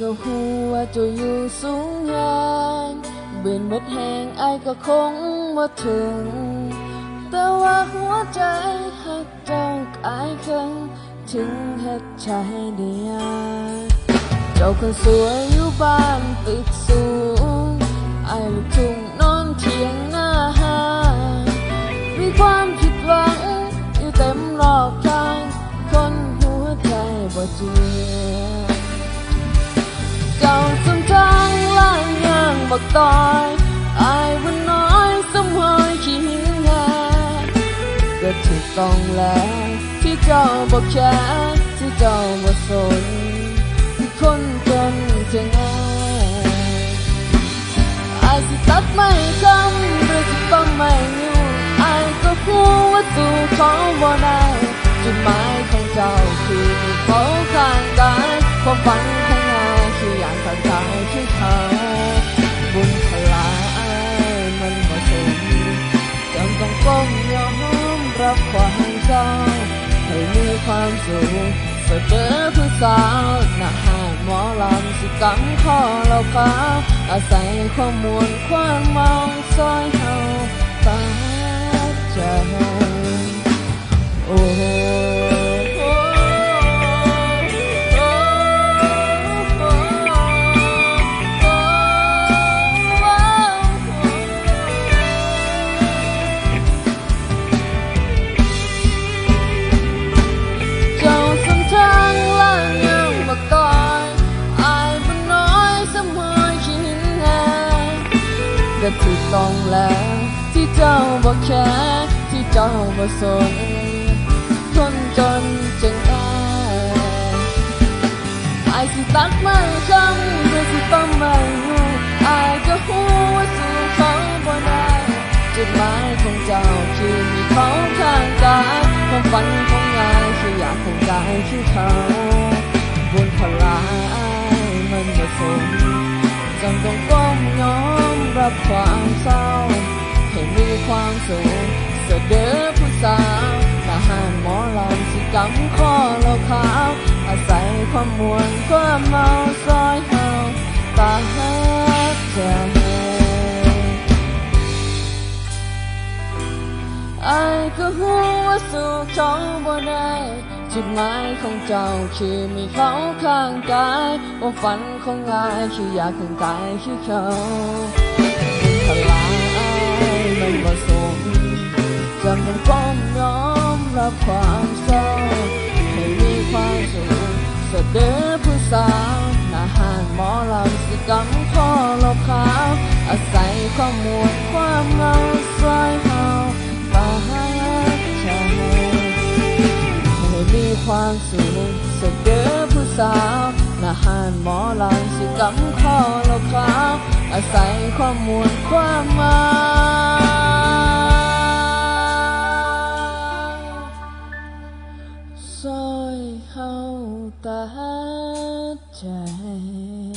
ก็หัวาจะอยู่สูงยางเบื่อหมดแหงไอายก็คงมาถึง แต่ว่าหัวใจหักเจ้ากายเคิงถึงเฮ็ดใจเดียเจ้าคนสวยอยู่บ้านตึกสูงไอายลูกทุ่ง ย่างบักตอยอายวันน้อยสมหอยชิงแหก็ถูกต้องแล้วที่เจ้าบอกแค่ที่เจ้าบ่สนที่คนจนจะง่ายอายสิตัดไม่คำหรือจะต้องไม่อยู่อายก็รู้ว่าสู้เขาบ่ได้ ความสุขเสเจอผู้สาวหน้าหาหมอลำสิกำข้อเราขาวอาศัยความมวลความมองซอยเฮา ก็ถูกต้องแล้ว ที่เจ้าบอกแค่ที่เจ้าบ่สนคนจนจึงอายอายสิตัดไม่คำหรือสิต้องม่อยู่อายก็หูว่าสู้เขาบ่ได้จุดหมายของเจ้าคือมีเขาข้างกายความฝันของอายคืออยากของกายคือเขาบุญพลายมันบ่สม รับความเศร้า ให้มีความสุขเสด็จผู้สาวทหารหมอลำสิกำข้อเราขาว อาศัยความมวลความเมาซอยเฮาตาหักใจไอ้ก็หัวาสู้เขาบ่ได้จุดหมายของเจ้าคือมีเขาข้างกาย ว่าฝันของอายคืออยากถึงกายคือเขา มันบ่สมจำเป็นก้มยอมรับความเศร้าให้มีความสุขเสด็จผู้สาวนาหางหมอลำสิกำข้อลบขาวอาศัยความมวลความเงาสายเฮาตาใจให้มีความสุขเสด็จผู้สาวนาหานหมอลำสิกำข้อเราขาวอาศัยความมวลความเมา Oh.